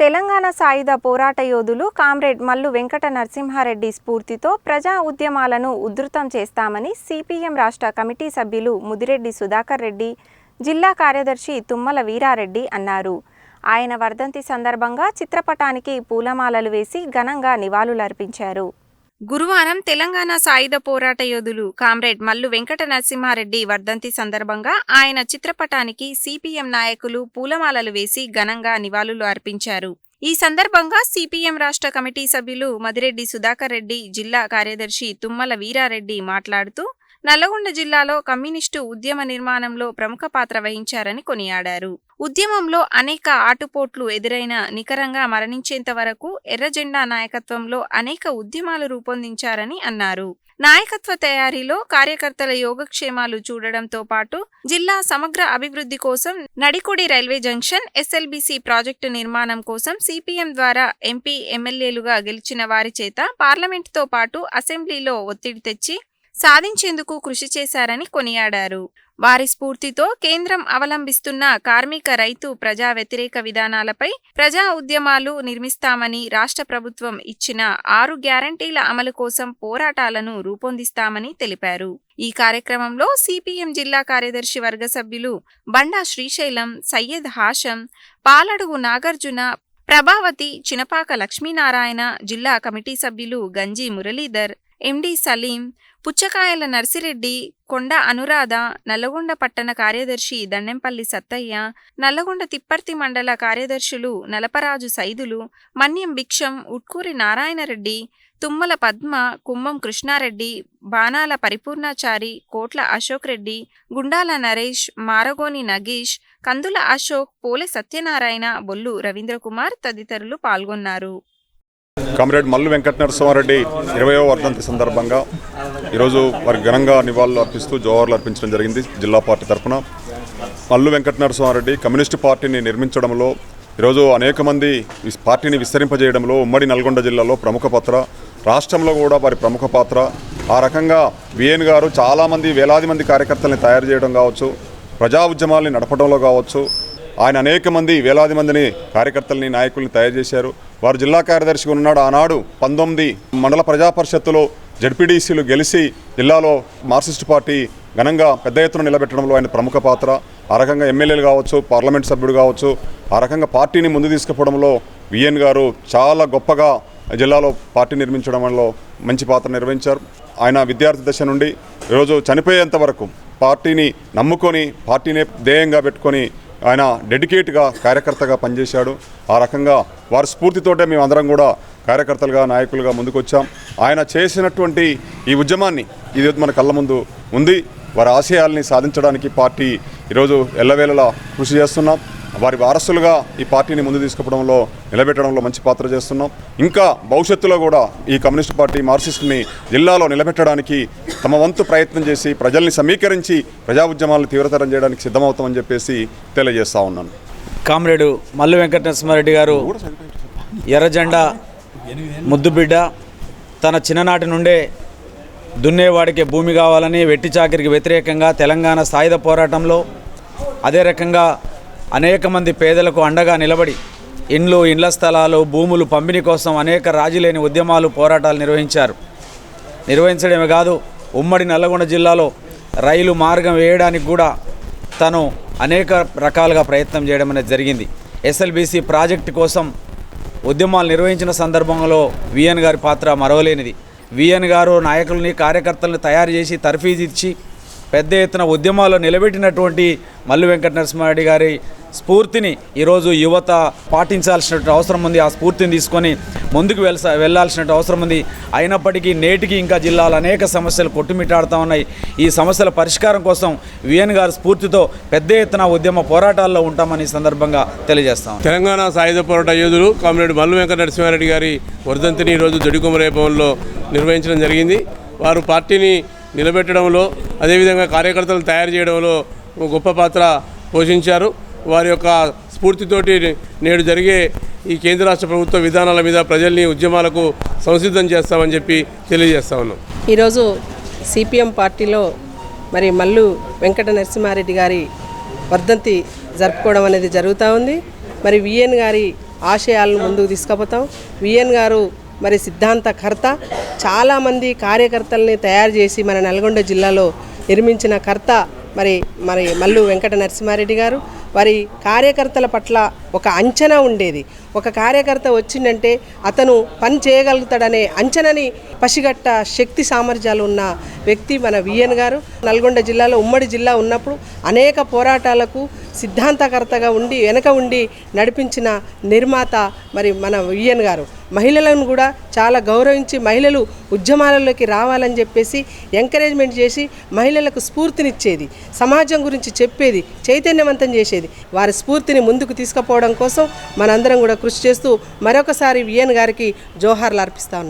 తెలంగాణ సాయుధ పోరాట యోధులు కామ్రేడ్ మల్లు వెంకట నరసింహారెడ్డి స్ఫూర్తితో ప్రజా ఉద్యమాలను ఉధృతం చేస్తామని సిపిఎం రాష్ట్ర కమిటీ సభ్యులు ముదిరెడ్డి సుధాకర్ రెడ్డి జిల్లా కార్యదర్శి తుమ్మల వీరారెడ్డి అన్నారు. ఆయన వర్ధంతి సందర్భంగా చిత్రపటానికి పూలమాలలు వేసి ఘనంగా నివాళులర్పించారు. గురువారం తెలంగాణ సాయుధ పోరాట యోధులు కామ్రేడ్ మల్లు వెంకట నరసింహారెడ్డి వర్ధంతి సందర్భంగా ఆయన చిత్రపటానికి సిపిఎం నాయకులు పూలమాలలు వేసి ఘనంగా నివాళులు అర్పించారు. ఈ సందర్భంగా సిపిఎం రాష్ట్ర కమిటీ సభ్యులు మదిరెడ్డి సుధాకర్ రెడ్డి జిల్లా కార్యదర్శి తుమ్మల వీరారెడ్డి మాట్లాడుతూ నల్లగొండ జిల్లాలో కమ్యూనిస్టు ఉద్యమ నిర్మాణంలో ప్రముఖ పాత్ర వహించారని కొనియాడారు. ఉద్యమంలో అనేక ఆటుపోట్లు ఎదురైన నికరంగా మరణించేంత వరకు ఎర్రజెండా నాయకత్వంలో అనేక ఉద్యమాలు రూపొందించారని అన్నారు. నాయకత్వ తయారీలో కార్యకర్తల యోగక్షేమాలు చూడడంతో పాటు జిల్లా సమగ్ర అభివృద్ధి కోసం Nadikudi railway junction SLBC project నిర్మాణం కోసం సిపిఎం ద్వారా ఎంపీ ఎమ్మెల్యేలుగా గెలిచిన వారి చేత పార్లమెంటుతో పాటు అసెంబ్లీలో ఒత్తిడి తెచ్చి సాధించేందుకు కృషి చేశారని కొనియాడారు. వారి స్ఫూర్తితో కేంద్రం అవలంబిస్తున్న కార్మిక రైతు ప్రజా వ్యతిరేక విధానాలపై ప్రజా ఉద్యమాలు నిర్మిస్తామని రాష్ట్ర ప్రభుత్వం ఇచ్చిన ఆరు గ్యారంటీల అమలు కోసం పోరాటాలను రూపొందిస్తామని తెలిపారు. ఈ కార్యక్రమంలో సిపిఎం జిల్లా కార్యదర్శి వర్గ సభ్యులు బండా శ్రీశైలం సయ్యద్ హాషం పాలడుగు నాగార్జున ప్రభావతి చినపాక లక్ష్మీనారాయణ జిల్లా కమిటీ సభ్యులు గంజి మురళీధర్ ఎండి సలీం పుచ్చకాయల నర్సిరెడ్డి కొండ అనురాధ నల్లగొండ పట్టణ కార్యదర్శి దండెంపల్లి సత్తయ్య నల్లగొండ తిప్పర్తి మండల కార్యదర్శులు నలపరాజు సైదులు మన్యం భిక్షం ఉట్కూరి నారాయణరెడ్డి తుమ్మల పద్మ కుంభం కృష్ణారెడ్డి బాణాల పరిపూర్ణాచారి కోట్ల అశోక్ రెడ్డి గుండాల నరేష్ మారగోని నగేష్ కందుల అశోక్ పోలె సత్యనారాయణ బొల్లు రవీంద్రకుమార్ తదితరులు పాల్గొన్నారు. కామ్రేడ్ మల్లు వెంకట నరసింహారెడ్డి ఇరవయో వర్ధంతి సందర్భంగా ఈరోజు వారి ఘనంగా నివాళులు అర్పిస్తూ జోహార్లు అర్పించడం జరిగింది జిల్లా పార్టీ తరఫున. మల్లు వెంకట నరసింహారెడ్డి కమ్యూనిస్టు పార్టీని నిర్మించడంలో ఈరోజు అనేక మంది పార్టీని విస్తరింపజేయడంలో ఉమ్మడి నల్గొండ జిల్లాలో ప్రముఖ పాత్ర రాష్ట్రంలో కూడా వారి ప్రముఖ పాత్ర. ఆ రకంగా విఎన్ గారు చాలామంది వేలాది మంది కార్యకర్తల్ని తయారు చేయడం కావచ్చు ప్రజా ఉద్యమాల్ని నడపడంలో కావచ్చు ఆయన అనేక మంది వేలాది మందిని కార్యకర్తల్ని నాయకుల్ని తయారు చేశారు. వారు జిల్లా కార్యదర్శిగా ఉన్నాడు. ఆనాడు పంతొమ్మిది మండల ప్రజా పరిషత్తులో జడ్పీడీసీలు గెలిచి జిల్లాలో మార్క్సిస్ట్ పార్టీ ఘనంగా పెద్ద ఎత్తున నిలబెట్టడంలో ఆయన ప్రముఖ పాత్ర. ఆ రకంగా ఎమ్మెల్యేలు కావచ్చు పార్లమెంట్ సభ్యుడు కావచ్చు ఆ రకంగా పార్టీని ముందు తీసుకుపోవడంలో విఎన్ గారు చాలా గొప్పగా జిల్లాలో పార్టీ నిర్మించడంలో మంచి పాత్ర నిర్వహించారు. ఆయన విద్యార్థి దశ నుండి ఈరోజు చనిపోయేంత వరకు పార్టీని నమ్ముకొని పార్టీని ధ్యేయంగా పెట్టుకొని ఆయన డెడికేట్గా కార్యకర్తగా పనిచేశాడు. ఆ రకంగా వారి స్ఫూర్తితోటే మేము అందరం కూడా కార్యకర్తలుగా నాయకులుగా ముందుకొచ్చాం. ఆయన చేసినటువంటి ఈ ఉద్యమాన్ని ఇది మన కళ్ళ ముందు ఉంది. వారి ఆశయాల్ని సాధించడానికి పార్టీ ఈరోజు ఎల్లవేళలా కృషి చేస్తున్నాం. వారి వారసులుగా ఈ పార్టీని ముందు తీసుకుపోవడంలో నిలబెట్టడంలో మంచి పాత్ర చేస్తున్నాం. ఇంకా భవిష్యత్తులో కూడా ఈ కమ్యూనిస్ట్ పార్టీ మార్క్సిస్ట్ని జిల్లాలో నిలబెట్టడానికి తమ వంతు ప్రయత్నం చేసి ప్రజల్ని సమీకరించి ప్రజా ఉద్యమాలను తీవ్రతరం చేయడానికి సిద్ధమవుతామని చెప్పేసి తెలియజేస్తా ఉన్నాను. కామ్రేడు మల్లు వెంకట నరసింహారెడ్డి గారు ఎర్రజెండా ముద్దుబిడ్డ తన చిన్ననాటి నుండే దున్నేవాడికి భూమి కావాలని వెట్టి చాకిరికి వ్యతిరేకంగా తెలంగాణ సాయుధ పోరాటంలో అదే రకంగా అనేక మంది పేదలకు అండగా నిలబడి ఇండ్లు ఇండ్ల స్థలాలు భూములు పంపిణీ కోసం అనేక రాజీలేని ఉద్యమాలు పోరాటాలు నిర్వహించారు. నిర్వహించడమే కాదు ఉమ్మడి నల్లగొండ జిల్లాలో రైలు మార్గం వేయడానికి కూడా తను అనేక రకాలుగా ప్రయత్నం చేయడం అనేది జరిగింది. ఎస్ఎల్బిసి ప్రాజెక్టు కోసం ఉద్యమాలు నిర్వహించిన సందర్భంలో విఎన్ గారి పాత్ర మరవలేనిది. విఎన్ గారు నాయకుల్ని కార్యకర్తలను తయారు చేసి తర్ఫీజ్ ఇచ్చి పెద్ద ఎత్తున ఉద్యమాల్లో నిలబెట్టినటువంటి మల్లు వెంకట నరసింహారెడ్డి గారి స్ఫూర్తిని ఈరోజు యువత పాటించాల్సినటువంటి అవసరం ఉంది. ఆ స్ఫూర్తిని తీసుకొని ముందుకు వెళ్సా వెళ్ళాల్సిన అవసరం ఉంది. అయినప్పటికీ నేటికి ఇంకా జిల్లాలో అనేక సమస్యలు కొట్టుమిట్టాడుతూ ఉన్నాయి. ఈ సమస్యల పరిష్కారం కోసం విఎన్ గారి స్ఫూర్తితో పెద్ద ఎత్తున ఉద్యమ పోరాటాల్లో ఉంటామని ఈ సందర్భంగా తెలియజేస్తాం తెలంగాణ సాయుధ పోరాట యోధులు కామ్రేడ్ మల్లు వెంకట నరసింహారెడ్డి గారి వర్ధంతిని ఈరోజు జడికుమరే భవన్లో నిర్వహించడం జరిగింది. వారు పార్టీని నిలబెట్టడంలో అదేవిధంగా కార్యకర్తలు తయారు చేయడంలో గొప్ప పాత్ర పోషించారు. వారి యొక్క స్ఫూర్తితోటి నేడు జరిగే ఈ కేంద్ర రాష్ట్ర ప్రభుత్వ విధానాల మీద ప్రజల్ని ఉద్యమాలకు సంసిద్ధం చేస్తామని చెప్పి తెలియజేస్తా ఉన్నాం. ఈరోజు సిపిఎం పార్టీలో మరి మల్లు వెంకట నరసింహారెడ్డి గారి వర్ధంతి జరుపుకోవడం అనేది జరుగుతూ ఉంది. మరి విఎన్ గారి ఆశయాలను ముందుకు తీసుకుపోతాం. విఎన్ గారు మరి సిద్ధాంతకర్త చాలామంది కార్యకర్తల్ని తయారు చేసి మన నల్గొండ జిల్లాలో నిర్మించిన కర్త మరి మరి మల్లు వెంకట నరసింహారెడ్డి గారు. వారి కార్యకర్తల పట్ల ఒక అంచనా ఉండేది. ఒక కార్యకర్త వచ్చిందంటే అతను పని చేయగలుగుతాడనే అంచనని పసిగట్ట శక్తి సామర్థ్యాలు ఉన్న వ్యక్తి మన విఎన్ గారు. నల్గొండ జిల్లాలో ఉమ్మడి జిల్లా ఉన్నప్పుడు అనేక పోరాటాలకు సిద్ధాంతకర్తగా ఉండి వెనక ఉండి నడిపించిన నిర్మాత మరి మన విఎన్ గారు. మహిళలను కూడా చాలా గౌరవించి మహిళలు ఉద్యమాలలోకి రావాలని చెప్పేసి ఎంకరేజ్మెంట్ చేసి మహిళలకు స్ఫూర్తినిచ్చేది. సమాజం గురించి చెప్పేది చైతన్యవంతం చేసేది. వారి స్ఫూర్తిని ముందుకు తీసుకుపోవడం కోసం మనందరం కూడా కృషి చేస్తూ మరొకసారి విఎన్ గారికి జోహార్లు అర్పిస్తా ఉన్నాను